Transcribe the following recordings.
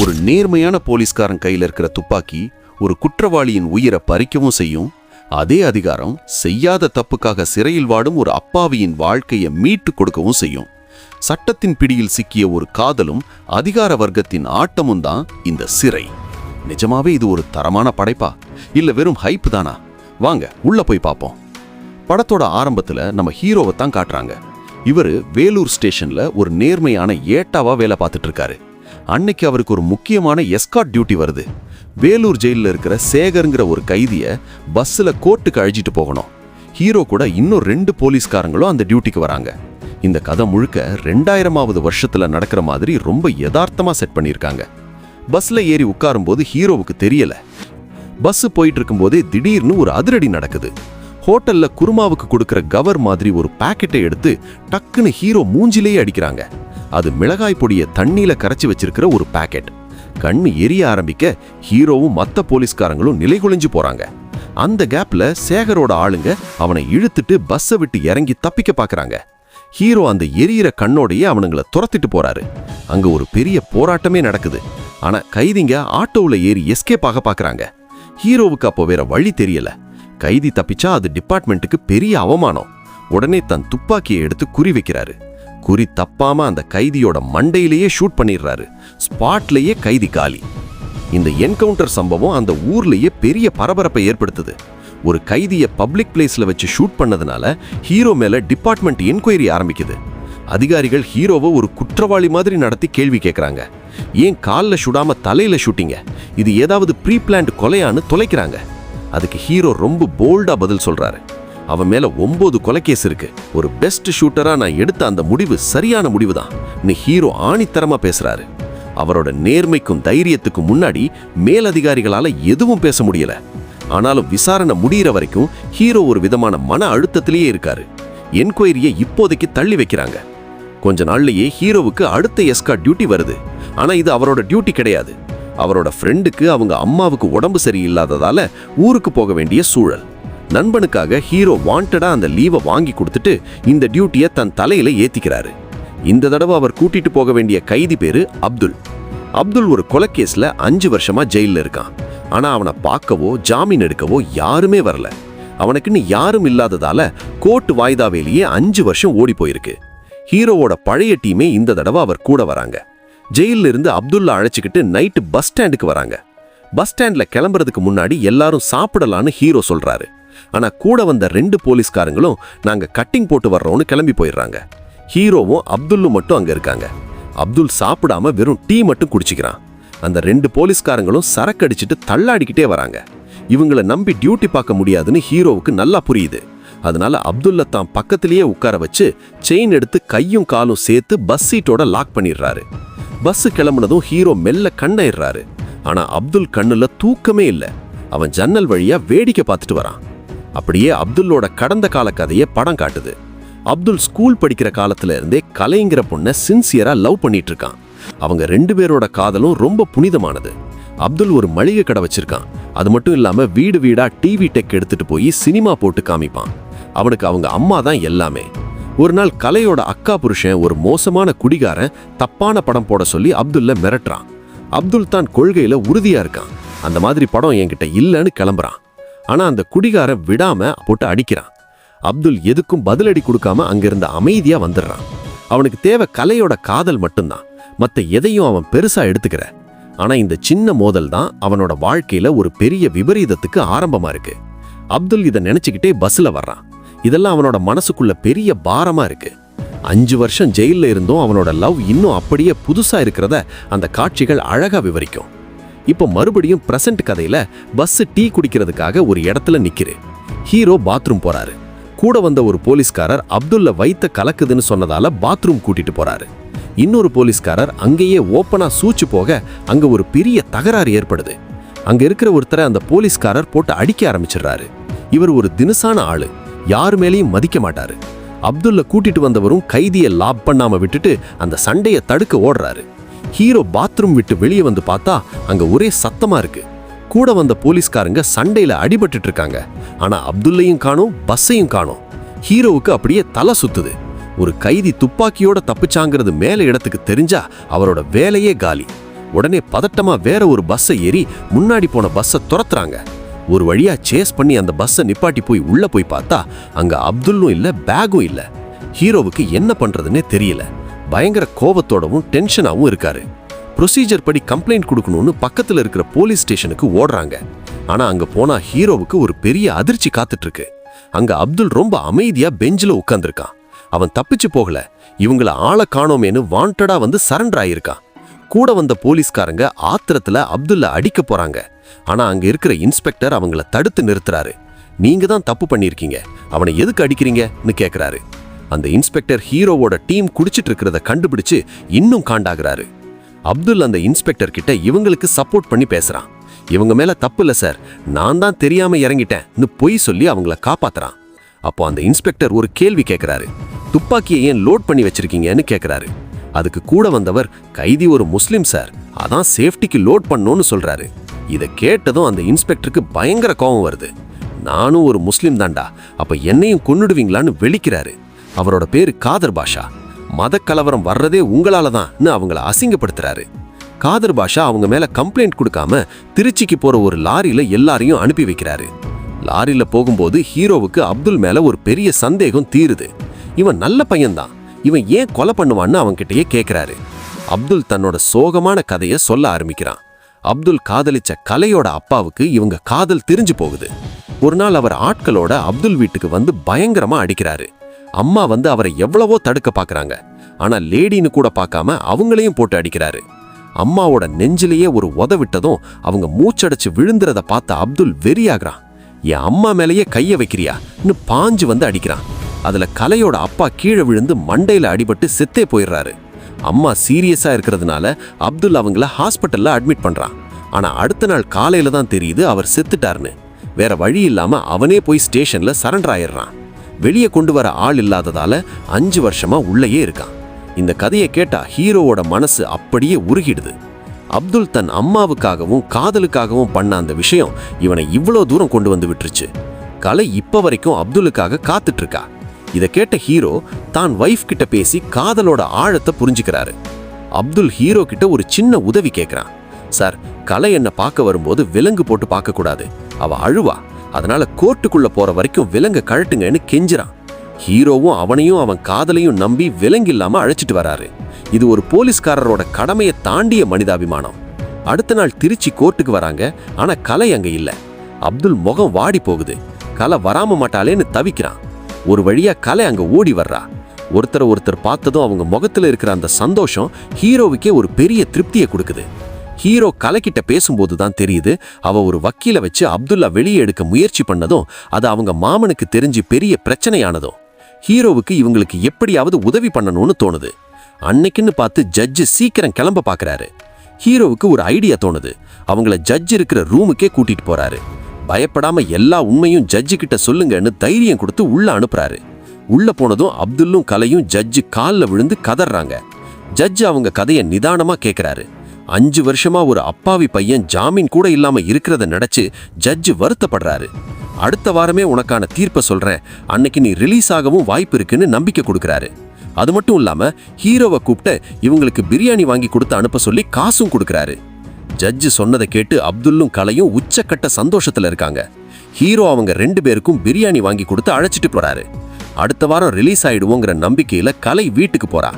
ஒரு நேர்மையான போலீஸ்காரன் கையில இருக்கிற துப்பாக்கி ஒரு குற்றவாளியின் உயிரை பறிக்கவும் செய்யும். அதே அதிகாரம் செய்யாத தப்புக்காக சிறையில் வாடும் ஒரு அப்பாவியின் வாழ்க்கையை மீட்டு கொடுக்கவும் செய்யும். சட்டத்தின் பிடியில் சிக்கிய ஒரு காதலும் அதிகார வர்க்கத்தின் ஆட்டமும் தான் இந்த சிறை. நிஜமாவே இது ஒரு தரமான படைப்பா? இல்ல வெறும் ஹைப் தானா? வாங்க உள்ள போய் பார்ப்போம் படத்தோட ஆரம்பத்துல நம்ம ஹீரோவை தான் காட்டுறாங்க. இவரு வேலூர் ஸ்டேஷன்ல ஒரு நேர்மையான ஏட்டாவா வேலை பார்த்துட்டு இருக்காரு. அன்னைக்கு அவருக்கு ஒரு முக்கியமான எஸ்காட் டியூட்டி வருது. வேலூர் ஜெயிலில் இருக்கிற சேகருங்கிற ஒரு கைதியை பஸ்ஸில் கோர்ட்டுக்கு அழிச்சிட்டு போகணும். ஹீரோ கூட இன்னும் ரெண்டு போலீஸ்காரங்களும் அந்த டியூட்டிக்கு வராங்க. இந்த கதை முழுக்க ரெண்டாயிரமாவது வருஷத்துல நடக்கிற மாதிரி ரொம்ப யதார்த்தமாக செட் பண்ணியிருக்காங்க. பஸ்ஸில் ஏறி உட்காரும்போது ஹீரோவுக்கு தெரியல. பஸ்ஸு போயிட்டு இருக்கும்போதே திடீர்னு ஒரு அதிரடி நடக்குது. ஹோட்டல்ல குருமாவுக்கு கொடுக்கிற கவர் மாதிரி ஒரு பாக்கெட்டை எடுத்து டக்குன்னு ஹீரோ மூஞ்சிலேயே அடிக்கிறாங்க. அது மிளகாய் பொடியை தண்ணியில கரைச்சி வச்சிருக்கிற ஒரு பாக்கெட். கண்ணு எரிய ஆரம்பிக்க ஹீரோவும் மற்ற போலீஸ்காரங்களும் நிலைகுலைஞ்சு போறாங்க. அந்த கேப்ல சேகரோட ஆளுங்க அவனை இழுத்துட்டு பஸ்ஸை விட்டு இறங்கி தப்பிக்க பாக்குறாங்க. ஹீரோ அந்த எரியிற கண்ணோடையே அவனுங்களை துரத்திட்டு போறாரு. அங்க ஒரு பெரிய போராட்டமே நடக்குது. ஆனா கைதிங்க ஆட்டோவில் ஏறி எஸ்கேப் ஆக பாக்குறாங்க. ஹீரோவுக்கு அப்போ வேற வழி தெரியல. கைதி தப்பிச்சா அது டிபார்ட்மெண்ட்டுக்கு பெரிய அவமானம். உடனே தன் துப்பாக்கியை எடுத்து குறி வைக்கிறாரு. குறி தப்பாம அந்த கைதியோட மண்டையிலேயே ஷூட் பண்ணிடுறாரு. ஸ்பாட்லேயே கைதி காலி. இந்த என்கவுண்டர் சம்பவம் அந்த ஊர்லேயே பெரிய பரபரப்பை ஏற்படுத்துது. ஒரு கைதியை பப்ளிக் பிளேஸில் வச்சு ஷூட் பண்ணதுனால ஹீரோ மேலே டிபார்ட்மெண்ட் என்கொயரி ஆரம்பிக்குது. அதிகாரிகள் ஹீரோவை ஒரு குற்றவாளி மாதிரி நடத்தி கேள்வி கேட்குறாங்க ஏன் கால்ல சுடாமல் தலையில் ஷூட்டிங்க? இது ஏதாவது ப்ரீ பிளான்ட் கொலையான்னு தொலைக்கிறாங்க. அதுக்கு ஹீரோ ரொம்ப போல்டாக பதில் சொல்கிறாரு அவன் மேலே ஒம்பது கொலைகேஸ் இருக்கு. ஒரு பெஸ்ட் ஷூட்டராக நான் எடுத்த அந்த முடிவு சரியான முடிவு தான் நீ ஹீரோ ஆணித்தரமாக பேசுகிறாரு அவரோட நேர்மைக்கும் தைரியத்துக்கும் முன்னாடி மேலதிகாரிகளால் எதுவும் பேச முடியல. ஆனாலும் விசாரணை முடியிற வரைக்கும் ஹீரோ ஒரு விதமான மன அழுத்தத்திலேயே இருக்காரு. என்கொயரியை இப்போதைக்கு தள்ளி வைக்கிறாங்க. கொஞ்ச நாள்லயே ஹீரோவுக்கு அடுத்த எஸ்கா டியூட்டி வருது. ஆனா இது அவரோட டியூட்டி கிடையாது. அவரோட ஃப்ரெண்டுக்கு அவங்க அம்மாவுக்கு உடம்பு சரியில்லாததால ஊருக்கு போக வேண்டிய சூழல். நண்பனுக்காக ஹீரோ வாண்டடா அந்த லீவை வாங்கி கொடுத்துட்டு இந்த டியூட்டியை தன் தலையில ஏத்திக்கிறாரு. இந்த தடவை அவர் கூட்டிட்டு போக வேண்டிய கைதி பேரு அப்துல். அப்துல் ஒரு கொலைக்கேஸ்ல அஞ்சு வருஷமா ஜெயில்ல இருக்கான். ஆனா அவனை பார்க்கவோ ஜாமீன் எடுக்கவோ யாருமே வரல. அவனுக்குன்னு யாரும் இல்லாததால கோர்ட் வாய்தாவேலேயே அஞ்சு வருஷம் ஓடி போயிருக்கு. ஹீரோவோட பழைய டீமே இந்த தடவை அவர் கூட வராங்க. ஜெயில்ல இருந்து அப்துல்லா அழைச்சிக்கிட்டு நைட்டு பஸ் ஸ்டாண்டுக்கு வராங்க. பஸ் ஸ்டாண்ட்ல கிளம்புறதுக்கு முன்னாடி எல்லாரும் சாப்பிடலான்னு ஹீரோ சொல்றாரு. ஆனா கூட வந்த ரெண்டு போலீஸ்காரங்களும் நாங்க கட்டிங் போட்டு வர்றோம்னு கிளம்பி போயிடுறாங்க. ஹீரோவும் அப்துல்லும் மட்டும் அங்க இருக்காங்க. அப்துல் சாப்பிடாம வெறும் டீ மட்டும் குடிச்சிக்கிறான். அந்த ரெண்டு போலீஸ்காரங்களும் சரக்கு அடிச்சுட்டு தள்ளாடிக்கிட்டே வராங்க. இவங்களை நம்பி டியூட்டி பார்க்க முடியாதுன்னு ஹீரோவுக்கு நல்லா புரியுது. அதனால அப்துல்ல தான் பக்கத்திலேயே உட்கார வச்சு செயின் எடுத்து கையும் காலும் சேர்த்து பஸ் சீட்டோட லாக் பண்ணிடுறாரு. பஸ் கிளம்புனதும் ஹீரோ மெல்ல கண்ணாயிடுறாரு. ஆனா அப்துல் கண்ணுல தூக்கமே இல்ல. அவன் ஜன்னல் வழியா வேடிக்கை பார்த்துட்டு வரான். அப்படியே அப்துல்லோட கடந்த கால கதையை படம் காட்டுது. அப்துல் ஸ்கூல் படிக்கிற காலத்துல இருந்தே கலைங்கிற பொண்ணை சின்சியரா லவ் பண்ணிட்டு இருக்கான் அவங்க ரெண்டு பேரோட காதலும் ரொம்ப புனிதமானது. அப்துல் ஒரு மளிகை கடை வச்சிருக்கான். அது மட்டும் இல்லாம வீடு வீடா டிவி டெக் எடுத்துட்டு போய் சினிமா போட்டு காமிப்பான். அவனுக்கு அவங்க அம்மா தான் எல்லாமே. ஒரு நாள் கலையோட அக்கா புருஷன் ஒரு மோசமான குடிகாரன் தப்பான படம் போட சொல்லி அப்துல்ல மிரட்டுறான். அப்துல் தான் கொள்கையில உறுதியா இருக்கான். அந்த மாதிரி படம் என்கிட்ட இல்லைன்னு கிளம்புறான். ஆனா அந்த குடிகாரன் விடாம போட்டு அடிக்கிறான். அப்துல் எதுக்கும் பதிலடி கொடுக்காம அங்கிருந்து அமைதியா வந்துடுறான். அவனுக்கு தேவை கலையோட காதல் மட்டும்தான். மத்த எதையும் அவன் பெருசா எடுத்துக்கிற ஆனா இந்த சின்ன மோதல் தான் அவனோட வாழ்க்கையில ஒரு பெரிய விபரீதத்துக்கு ஆரம்பமா இருக்கு. அப்துல் இதை நினைச்சுக்கிட்டே பஸ்ல வர்றான். இதெல்லாம் அவனோட மனசுக்குள்ள பெரிய பாரமா இருக்கு. அஞ்சு வருஷம் ஜெயில்ல இருந்தும் அவனோட லவ் இன்னும் அப்படியே புதுசா இருக்கிறத அந்த காட்சிகள் அழகா விவரிக்கும். இப்போ மறுபடியும் பிரசன்ட் கதையில பஸ் டீ குடிக்கிறதுக்காக ஒரு இடத்துல நிக்கிறு ஹீரோ பாத்ரூம் போறாரு. கூட வந்த ஒரு போலீஸ்காரர் அப்துல்ல வைத்த கலக்குதுன்னு சொன்னதால பாத்ரூம் கூட்டிட்டு போறாரு. இன்னொரு போலீஸ்காரர் அங்கேயே ஓப்பனா சூச்சு போக அங்க ஒரு பெரிய தகராறு ஏற்படுது. அங்க இருக்கிற ஒருத்தரை அந்த போலீஸ்காரர் போட்டு அடிக்க ஆரம்பிச்சிடுறாரு. இவர் ஒரு தினுசான ஆளு. யார் மேலேயும் மதிக்க மாட்டாரு. அப்துல்ல கூட்டிட்டு வந்தவரும் கைதியை லாப் பண்ணாம விட்டுட்டு அந்த சண்டையை தடுக்க ஓடுறாரு. ஹீரோ பாத்ரூம் விட்டு வெளியே வந்து பார்த்தா அங்க ஒரே சத்தமா இருக்கு. கூட வந்த போலீஸ்காரங்க சண்டையில அடிபட்டுட்டு இருக்காங்க. ஆனா அப்துல்லையும் காணோம் பஸ்ஸையும் காணோம். ஹீரோவுக்கு அப்படியே தலை சுத்துது. ஒரு கைதி துப்பாக்கியோட தப்பிச்சாங்கிறது மேல இடத்துக்கு தெரிஞ்சா அவரோட வேலையே காலி. உடனே பதட்டமா வேற ஒரு பஸ்ஸை ஏறி முன்னாடி போன பஸ்ஸை துரத்துறாங்க. ஒரு வழியா சேஸ் பண்ணி அந்த பஸ்ஸை நிப்பாட்டி போய் உள்ள போய் பார்த்தா அங்க அப்துல்லும் இல்ல பேகும் இல்ல. ஹீரோவுக்கு என்ன பண்றதுன்னே தெரியல. பயங்கர கோபத்தோடவும் டென்ஷனாவும் இருக்காரு. ப்ரொசீஜர் படி கம்ப்ளைண்ட் கொடுக்கணும்னு பக்கத்துல இருக்கிற போலீஸ் ஸ்டேஷனுக்கு ஓடுறாங்க. ஆனா அங்க போனா ஹீரோவுக்கு ஒரு பெரிய அதிர்ச்சி காத்துட்டு இருக்கு அங்க அப்துல் ரொம்ப அமைதியா பெஞ்சில் உட்காந்துருக்கான் அவன் தப்பிச்சு போகல. இவங்கள ஆளை காணோமேனு வாண்டடா வந்து சரண்டர் ஆயிருக்கான். கூட வந்த போலீஸ்காரங்க ஆத்திரத்துல அப்துல்ல அடிக்க போறாங்க. ஆனா அங்க இருக்கிற இன்ஸ்பெக்டர் அவங்கள தடுத்து நிறுத்துறாரு. நீங்க தான் தப்பு பண்ணியிருக்கீங்க. அவனை எதுக்கு அடிக்கிறீங்கன்னு கேக்குறாரு. அந்த இன்ஸ்பெக்டர் ஹீரோவோட டீம் குடிச்சிட்டு இருக்கிறத கண்டுபிடிச்சு இன்னும் காண்டாகிறாரு. அப்துல் அந்த இன்ஸ்பெக்டர் கிட்ட இவங்களுக்கு சப்போர்ட் பண்ணி பேசுறான். இவங்க மேல தப்பு இல்லை சார். நான் தான் தெரியாம இறங்கிட்டேன்னு பொய் சொல்லி அவங்கள காப்பாத்துறான். அப்போ அந்த இன்ஸ்பெக்டர் ஒரு கேள்வி கேட்கிறாரு துப்பாக்கியை ஏன் லோட் பண்ணி வச்சிருக்கீங்கன்னு கேட்கிறாரு அதுக்கு கூட வந்தவர் கைதி ஒரு முஸ்லிம் சார். அதான் சேஃப்டிக்கு லோட் பண்ணோன்னு சொல்றாரு. இதை கேட்டதும் அந்த இன்ஸ்பெக்டருக்கு பயங்கர கோபம் வருது. நானும் ஒரு முஸ்லிம் தான்டா. அப்ப என்னையும் கொன்னுடுவீங்களான்னு வெளிக்கிறாரு. அவரோட பேரு காதர் பாஷா. மத கலவரம் வர்றதே உங்களால தான்னு அவங்கள அசிங்கப்படுத்துறாரு. காதர் பாஷா அவங்க மேல கம்ப்ளைண்ட் கொடுக்காம திருச்சிக்கு போற ஒரு லாரியில எல்லாரையும் அனுப்பி வைக்கிறாரு. லாரியில போகும்போது ஹீரோவுக்கு அப்துல் மேல ஒரு பெரிய சந்தேகம் தீருது. இவன் நல்ல பையன்தான். இவன் ஏன் கொலை பண்ணுவான்னு அவன்கிட்டயே கேட்குறாரு அப்துல் தன்னோட சோகமான கதையை சொல்ல ஆரம்பிக்கிறான். அப்துல் காதலிச்ச கலையோட அப்பாவுக்கு இவங்க காதல் தெரிஞ்சு போகுது. ஒரு நாள் அவர் ஆட்களோட அப்துல் வீட்டுக்கு வந்து பயங்கரமா அடிக்கிறாரு. அம்மா வந்து அவரை எவ்வளவோ தடுக்க பார்க்குறாங்க ஆனா லேடின்னு கூட பார்க்காம அவங்களையும் போட்டு அடிக்கிறாரு. அம்மாவோட நெஞ்சிலேயே ஒரு உத விட்டதும் அவங்க மூச்சடைச்சு விழுந்துறத பார்த்த அப்துல் வெறியாகிறான். என் அம்மா மேலேயே கைய வைக்கிறியான்னு பாஞ்சு வந்து அடிக்கிறான். அதுல கலையோட அப்பா கீழே விழுந்து மண்டையில அடிபட்டு செத்தே போயிடுறாரு. அம்மா சீரியஸா இருக்கிறதுனால அப்துல் அவங்கள ஹாஸ்பிட்டல்ல அட்மிட் பண்றான். ஆனா அடுத்த நாள் காலையில தான் தெரியுது அவர் செத்துட்டாருன்னு. வேற வழி இல்லாம அவனே போய் ஸ்டேஷன்ல சரண்டர் ஆயிடுறான். வெளியே கொண்டு வர ஆள் இல்லாததால அஞ்சு வருஷமா உள்ளேயே இருக்கான். இந்த கதையை கேட்டா ஹீரோவோட மனசு அப்படியே உருகிடுது. அப்துல் தன் அம்மாவுக்காகவும் காதலுக்காகவும் பண்ண அந்த விஷயம் இவனை இவ்வளோ தூரம் கொண்டு வந்து விட்டுருச்சு. கலை இப்போ வரைக்கும் அப்துலுக்காக காத்துட்ருக்கா இருக்கா. இதை கேட்ட ஹீரோ தான் வைஃப் கிட்ட பேசி காதலோட ஆழத்தை புரிஞ்சுக்கிறாரு. அப்துல் ஹீரோ கிட்ட ஒரு சின்ன உதவி கேட்குறான் சார் கலை என்ன பார்க்க வரும்போது விலங்கு போட்டு பார்க்கக்கூடாது அவள் அவ அழுவா. அதனால கோர்ட்டுக்குள்ள போற வரைக்கும் விலங்க கழட்டுங்கன்னு கெஞ்சுறான். ஹீரோவும் அவனையும் அவன் காதலையும் நம்பி விலங்கு இல்லாமல் அழைச்சிட்டு வராரு. இது ஒரு போலீஸ்காரரோட கடமையை தாண்டிய மனிதாபிமானம். அடுத்த நாள் திருச்சி கோர்ட்டுக்கு வராங்க. ஆனா கலை அங்க இல்லை. அப்துல் முகம் வாடி போகுது. கலை வராம மாட்டாளேன்னு தவிக்கிறான். ஒரு வழியா கலை அங்கே ஓடி வர்றா. ஒருத்தர் ஒருத்தர் பார்த்ததும் அவங்க முகத்துல இருக்கிற அந்த சந்தோஷம் ஹீரோவுக்கே ஒரு பெரிய திருப்தியை கொடுக்குது. ஹீரோ கலைக்கிட்ட பேசும்போது தான் தெரியுது அவ ஒரு வக்கீல வச்சு அப்துல்லா வெளியே எடுக்க முயற்சி பண்ணதும் அது அவங்க மாமனுக்கு தெரிஞ்சு பெரிய பிரச்சனையானதும். ஹீரோவுக்கு இவங்களுக்கு எப்படியாவது உதவி பண்ணணும்னு தோணுது. அன்னைக்குன்னு பார்த்து ஜட்ஜு சீக்கிரம் கிளம்ப பார்க்கறாரு ஹீரோவுக்கு ஒரு ஐடியா தோணுது. அவங்கள ஜட்ஜ் இருக்கிற ரூமுக்கே கூட்டிட்டு போறாரு. பயப்படாம எல்லா உண்மையும் ஜட்ஜு கிட்ட சொல்லுங்கன்னு தைரியம் கொடுத்து உள்ள அனுப்புறாரு. உள்ள போனதும் அப்துல்லும் கலையும் ஜட்ஜு காலில் விழுந்து கதறாங்க ஜட்ஜ் அவங்க கதையை நிதானமா கேட்கிறாரு அஞ்சு வருஷமா ஒரு அப்பாவி பையன் ஜாமீன் கூட இல்லாம இருக்கிறத நினைச்சு ஜட்ஜு வருத்தப்படுறாரு. அடுத்த வாரமே உனக்கான தீர்ப்பை சொல்றேன். அன்னைக்கு நீ ரிலீஸ் ஆகவும் வாய்ப்பு இருக்குன்னு நம்பிக்கை கொடுக்குறாரு. அது மட்டும் இல்லாம ஹீரோவை கூப்பிட்டு இவங்களுக்கு பிரியாணி வாங்கி கொடுத்து அனுப்ப சொல்லி காசும் கொடுக்குறாரு. ஜட்ஜு சொன்னதை கேட்டு அப்துல்லும் கலையும் உச்சக்கட்ட சந்தோஷத்துல இருக்காங்க. ஹீரோ அவங்க ரெண்டு பேருக்கும் பிரியாணி வாங்கி கொடுத்து அழைச்சிட்டு போறாரு. அடுத்த வாரம் ரிலீஸ் ஆயிடுவோங்கிற நம்பிக்கையில கலை வீட்டுக்கு போறா.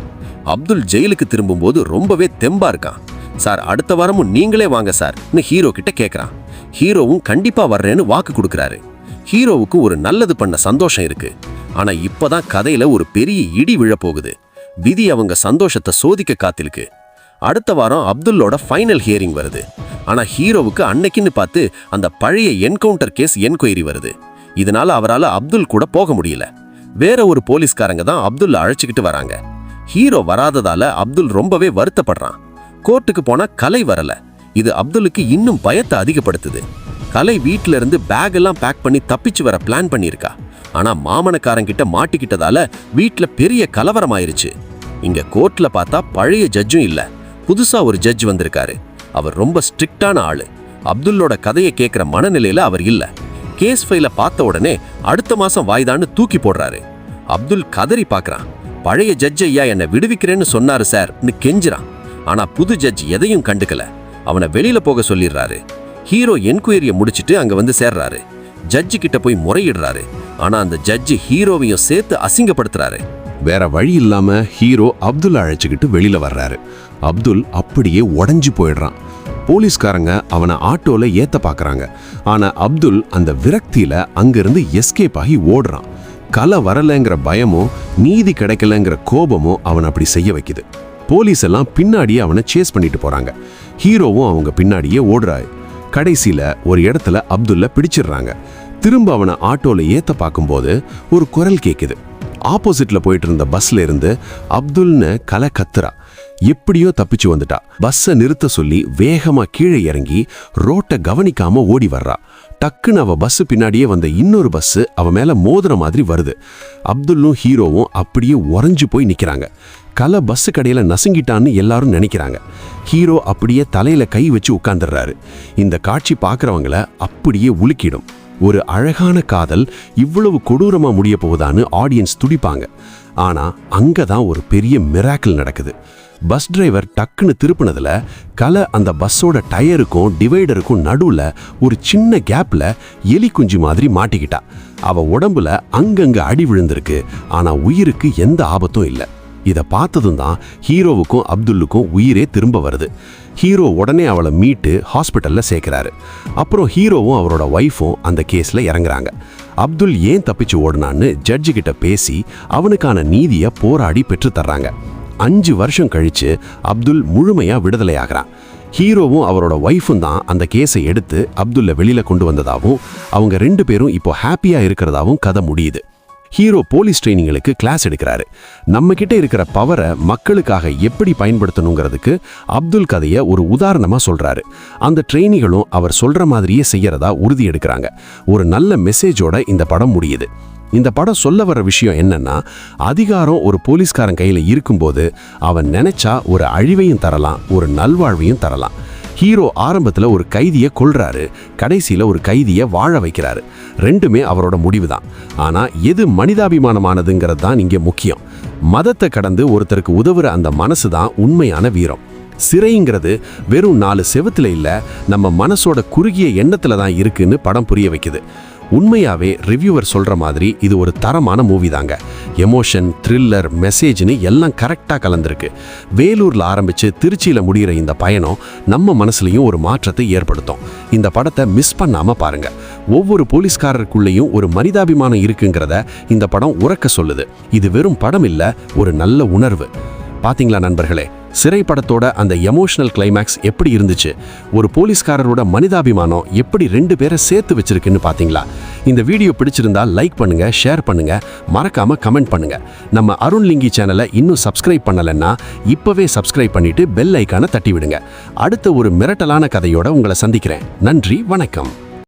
அப்துல் ஜெயிலுக்கு திரும்பும்போது ரொம்பவே தெம்பா இருக்கான். சார் அடுத்த வாரமும் நீங்களே வாங்க சார்னு ஹீரோ கிட்ட கேட்கறான் ஹீரோவும் கண்டிப்பா வர்றேன்னு வாக்கு கொடுக்கறாரு. ஹீரோவுக்கு ஒரு நல்லது பண்ண சந்தோஷம் இருக்கு. ஆனா இப்பதான் கதையில ஒரு பெரிய இடி விழப் போகுது விதி அவங்க சந்தோஷத்தை சோதிக்க காத்திருக்கு. அடுத்த வாரம் அப்துல்லோட ஃபைனல் ஹியரிங் வருது. ஆனால் ஹீரோவுக்கு அன்னைக்குன்னு பார்த்து அந்த பழைய என்கவுண்டர் கேஸ் என்கொயரி வருது. இதனால அவரால அப்துல் கூட போக முடியல. வேற ஒரு போலீஸ்காரங்க தான் அப்துல் அழைச்சிக்கிட்டு வராங்க. ஹீரோ வராததால அப்துல் ரொம்பவே வருத்தப்படுறான். கோர்ட்டுக்கு போனா கலை வரல. இது அப்துலுக்கு இன்னும் பயத்தை அதிகப்படுத்துது. கலை வீட்ல இருந்து பேக் எல்லாம் பேக் பண்ணி தப்பிச்சு வர பிளான் பண்ணியிருக்கா. ஆனா மாமனக்காரங்கிட்ட மாட்டிக்கிட்டதால வீட்டில் பெரிய கலவரம் ஆயிருச்சு இங்க கோர்ட்ல பார்த்தா பழைய ஜட்ஜும் இல்லை. புதுசா ஒரு ஜட்ஜ் வந்திருக்காரு. அவர் ரொம்ப ஸ்ட்ரிக்டான ஆளு. அப்துல்லோட கதையை கேட்குற மனநிலையில அவர் இல்லை. கேஸ் ஃபைல பார்த்த உடனே அடுத்த மாசம் வாய்தான்னு தூக்கி போடுறாரு. அப்துல் கதறி பார்க்குறான் பழைய ஜட்ஜ் ஐயா என்னை விடுவிக்கிறேன்னு சொன்னாரு சார்னு கெஞ்சுறான். ஆனா புது ஜட்ஜ் எதையும் கண்டுக்கல. அவனை வெளியில போக சொல்லிடுறாரு. ஹீரோ என்கொயரியை முடிச்சிட்டு அங்கே வந்து சேர்றாரு. ஜட்ஜு கிட்ட போய் முறையிடுறாரு. ஆனா அந்த ஜட்ஜு ஹீரோவையும் சேர்த்து அசிங்கப்படுத்துறாரு. வேற வழி இல்லாம ஹீரோ அப்துல் அழைச்சிக்கிட்டு வெளியில வர்றாரு. அப்துல் அப்படியே உடஞ்சி போயிடுறான். போலீஸ்காரங்க அவனை ஆட்டோல ஏத்த பாக்குறாங்க. ஆனா அப்துல் அந்த விரக்தியில அங்கிருந்து எஸ்கேப் ஆகி ஓடுறான். கலை வரலைங்கிற பயமும் நீதி கிடைக்கலங்கிற கோபமும் அவனை அப்படி செய்ய வைக்குது. போலீஸ் எல்லாம் பின்னாடியே அவனை சேஸ் பண்ணிட்டு போறாங்க. ஹீரோவும் அவங்க பின்னாடியே ஓடுறாரு கடைசியில ஒரு இடத்துல அப்துல்ல பிடிச்சிடுறாங்க. திரும்ப அவனை ஆட்டோல ஏத்த பார்க்கும்போது ஒரு குரல் கேட்குது ஆப்போசிட்ல போயிட்டு இருந்த பஸ்ல இருந்து அப்துல்னு கலை கத்துறா. எப்படியோ தப்பிச்சு வந்துட்டா. பஸ்ஸை நிறுத்த சொல்லி வேகமா கீழே இறங்கி ரோட்டை கவனிக்காம ஓடி வர்றா. டக்குன்னு அவ பஸ் பின்னாடியே வந்த இன்னொரு பஸ் அவ மேல மோதுற மாதிரி வருது. அப்துல்லும் ஹீரோவும் அப்படியே உறைஞ்சு போய் நிக்கிறாங்க. கலை பஸ் கடையில நசுங்கிட்டான்னு எல்லாரும் நினைக்கிறாங்க. ஹீரோ அப்படியே தலையில கை வச்சு உட்கார்ந்துடுறாரு இந்த காட்சி பாக்குறவங்கள அப்படியே உலுக்கிடும். ஒரு அழகான காதல் இவ்வளவு கொடூரமா முடிய போகுதான்னு ஆடியன்ஸ் துடிப்பாங்க. ஆனா அங்கதான் ஒரு பெரிய மிராக்கிள் நடக்குது. பஸ் டிரைவர் டக்குன்னு திருப்பினதுல கலை அந்த பஸ்ஸோட டயருக்கும் டிவைடருக்கும் நடுவில் ஒரு சின்ன கேப்ல எலி குஞ்சு மாதிரி மாட்டிக்கிட்டா. அவள் உடம்புல அங்கங்கே அடி விழுந்திருக்கு. ஆனா உயிருக்கு எந்த ஆபத்தும் இல்லை. இதை பார்த்ததும் தான் ஹீரோவுக்கும் அப்துல்லுக்கும் உயிரே திரும்ப வருது. ஹீரோ உடனே அவளை மீட்டு ஹாஸ்பிட்டலில் சேர்க்குறாரு. அப்புறம் ஹீரோவும் அவரோட ஒய்ஃபும் அந்த கேஸில் இறங்குறாங்க. அப்துல் ஏன் தப்பிச்சு ஓடுனான்னு ஜட்ஜு கிட்ட பேசி அவனுக்கான நீதியை போராடி பெற்றுத்தர்றாங்க அஞ்சு வருஷம் கழிச்சு அப்துல் முழுமையாக விடுதலையாகிறான். ஹீரோவும் அவரோட ஒய்ஃபும் தான் அந்த கேஸை எடுத்து அப்துல்ல வெளியில கொண்டு வந்ததாகவும் அவங்க ரெண்டு பேரும் இப்போ ஹாப்பியாக இருக்கிறதாவும் கதை முடியுது. ஹீரோ போலீஸ் ட்ரைனிங்களுக்கு கிளாஸ் எடுக்கிறாரு. நம்ம கிட்ட இருக்கிற பவரை மக்களுக்காக எப்படி பயன்படுத்தணுங்கிறதுக்கு அப்துல் கதையை ஒரு உதாரணமா சொல்றாரு. அந்த ட்ரெயினிகளும் அவர் சொல்ற மாதிரியே செய்யறதா உறுதி எடுக்கிறாங்க. ஒரு நல்ல மெசேஜோட இந்த படம் முடியுது. இந்த படம் சொல்ல வர விஷயம் என்னன்னா அதிகாரம் ஒரு போலீஸ்காரன் கையில் இருக்கும்போது அவன் நினைச்சா ஒரு அழிவையும் தரலாம் ஒரு நல்வாழ்வையும் தரலாம். ஹீரோ ஆரம்பத்தில் ஒரு கைதியை கொள்றாரு கடைசியில் ஒரு கைதியை வாழ வைக்கிறாரு. ரெண்டுமே அவரோட முடிவு தான் ஆனால் எது மனிதாபிமானமானதுங்கிறது தான் இங்கே முக்கியம். மதத்தை கடந்து ஒருத்தருக்கு உதவுற அந்த மனசு தான் உண்மையான வீரம். சிறைங்கிறது வெறும் நாலு செவுத்துல இல்லை நம்ம மனசோட குறுகிய எண்ணத்தில் தான் இருக்குன்னு படம் புரிய வைக்குது. உண்மையாவே ரிவ்யூவர் சொல்ற மாதிரி இது ஒரு தரமான மூவி தாங்க. எமோஷன் த்ரில்லர் மெசேஜ்னு எல்லாம் கரெக்டாக கலந்துருக்கு. வேலூரில் ஆரம்பித்து திருச்சியில் முடிகிற இந்த பயணம் நம்ம மனசுலையும் ஒரு மாற்றத்தை ஏற்படுத்தும். இந்த படத்தை மிஸ் பண்ணாமல் பாருங்கள் ஒவ்வொரு போலீஸ்காரருக்குள்ளேயும் ஒரு மனிதாபிமானம் இருக்குங்கிறத இந்த படம் உறக்க சொல்லுது. இது வெறும் படம் இல்லை ஒரு நல்ல உணர்வு. பார்த்தீங்களா நண்பர்களே? சிறை படத்தோட அந்த எமோஷனல் கிளைமேக்ஸ் எப்படி இருந்துச்சு? ஒரு போலீஸ்காரரோட மனிதாபிமானம் எப்படி ரெண்டு பேரை சேர்த்து வச்சிருக்குன்னு பார்த்தீங்களா இந்த வீடியோ பிடிச்சிருந்தா லைக் பண்ணுங்க ஷேர் பண்ணுங்க மறக்காம கமெண்ட் பண்ணுங்க. நம்ம அருண் லிங்கி சேனலை இன்னும் சப்ஸ்கிரைப் பண்ணலைன்னா இப்பவே சப்ஸ்கிரைப் பண்ணிட்டு பெல் ஐக்கானை தட்டி விடுங்க அடுத்த ஒரு மிரட்டலான கதையோட உங்களை சந்திக்கிறேன். நன்றி வணக்கம்.